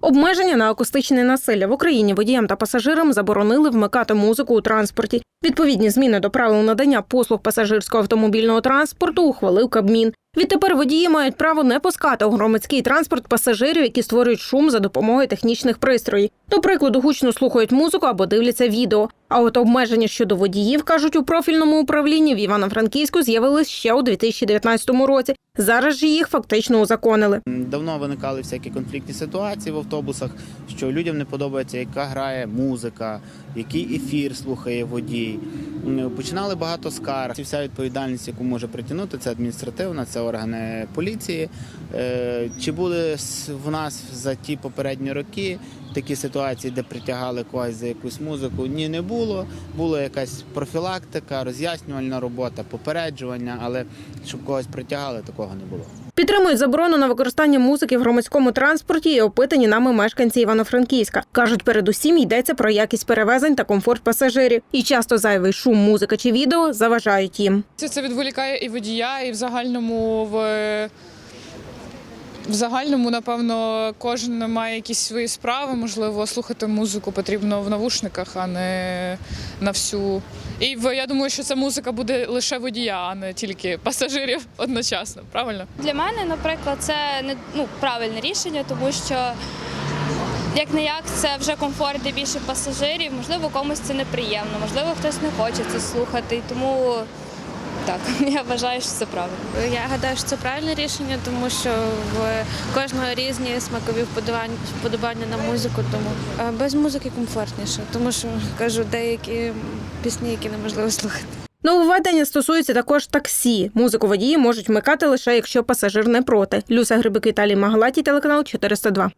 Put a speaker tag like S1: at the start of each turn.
S1: Обмеження на акустичне насилля в Україні водіям та пасажирам заборонили вмикати музику у транспорті. Відповідні зміни до правил надання послуг пасажирського автомобільного транспорту ухвалив Кабмін. Відтепер водії мають право не пускати у громадський транспорт пасажирів, які створюють шум за допомогою технічних пристроїв. До прикладу, гучно слухають музику або дивляться відео. А от обмеження щодо водіїв кажуть у профільному управлінні в Івано-Франківську з'явились ще у 2019 році. Зараз же їх фактично узаконили.
S2: Давно виникали всякі конфліктні ситуації в автобусах, що людям не подобається, яка грає музика, який ефір слухає водій. Починали багато скарг. Ці Вся відповідальність, яку може притягнути, це адміністративна, це органи поліції. Е, Чи були в нас за ті попередні роки такі ситуації, де притягали когось за якусь музику? Ні, не було. Була якась профілактика, роз'яснювальна робота, попереджування, але щоб когось притягали, такого не було.
S1: Підтримують заборону на використання музики в громадському транспорті і опитані нами мешканці Івано-Франківська. кажуть, передусім йдеться про якість перевезень та комфорт пасажирів. І часто зайвий шум, музика чи відео заважають їм.
S3: Це, це відволікає і водія, і в загальному в. В загальному, напевно, кожен має якісь свої справи. Можливо, слухати музику потрібно в навушниках, а не на всю. І в- я думаю, що ця музика буде лише водія, а не тільки пасажирів одночасно. Правильно?
S4: Для мене, наприклад, це не ну, правильне рішення, тому що як не як це вже комфорт для більше пасажирів. Можливо, комусь це неприємно, можливо, хтось не хоче це слухати. І тому так, я вважаю, що це правильно.
S5: Я гадаю, що це правильне рішення, тому що в кожного різні смакові вподобання, вподобання на музику. Тому без музики комфортніше, тому що кажу, деякі пісні, які неможливо слухати.
S1: Нововведення стосується також таксі. Музику водії можуть вмикати лише якщо пасажир не проти. Люся Грибик Віталій Магалаті, телеканал 402.